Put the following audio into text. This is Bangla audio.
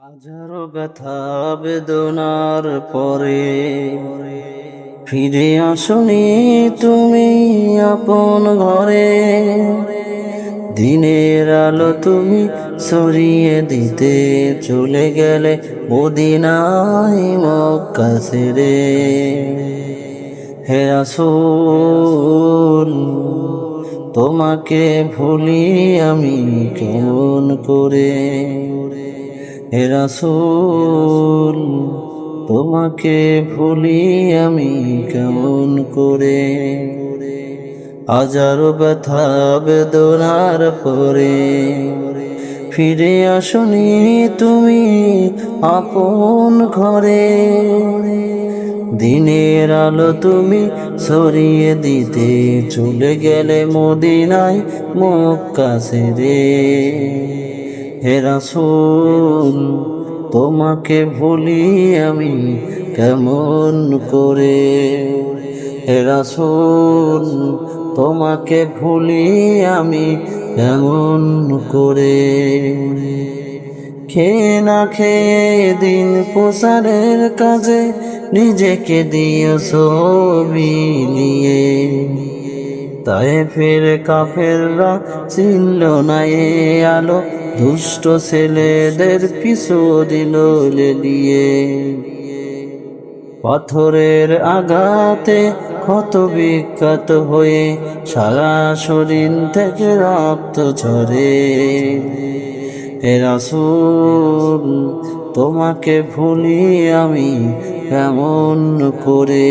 হাজারো ব্যথা বেদনার পরে ফিরে আসনি তুমি আপন ঘরে। দিনের আলো তুমি সরিয়ে দিতে চলে গেলে মদিনায় মক্কা ছেড়ে। হে আসুন তোমাকে ভুলি আমি কেমন করে? হে রাসূল, তোমাকে ভুলি আমি কেমন করে? হাজারো ব্যথা বেদনার পরে ফিরে আসনি তুমি আপন ঘরে। দিনের আলো তুমি সরিয়ে দিতে চলে গেলে মদিনায় মক্কা ছেড়ে। হে রাসূল, তোমাকে ভুলি আমি কেমন করে? হে রাসূল, তোমাকে ভুলি আমি কেমন করে? খেয়ে না খেয়ে দিন প্রসারের কাজে নিজেকে দিয়ে ছবি নিয়ে। তাই ফের কাফেররা চিনল না এ আলো। দুষ্ট ছেলেদের পিছু দিল দিয়ে পাথরের আঘাতে ক্ষত বিখ্যাত হয়ে সারা শরীর থেকে রক্ত ঝরে। রাসূল, তোমাকে ভুলি আমি কেমন করে?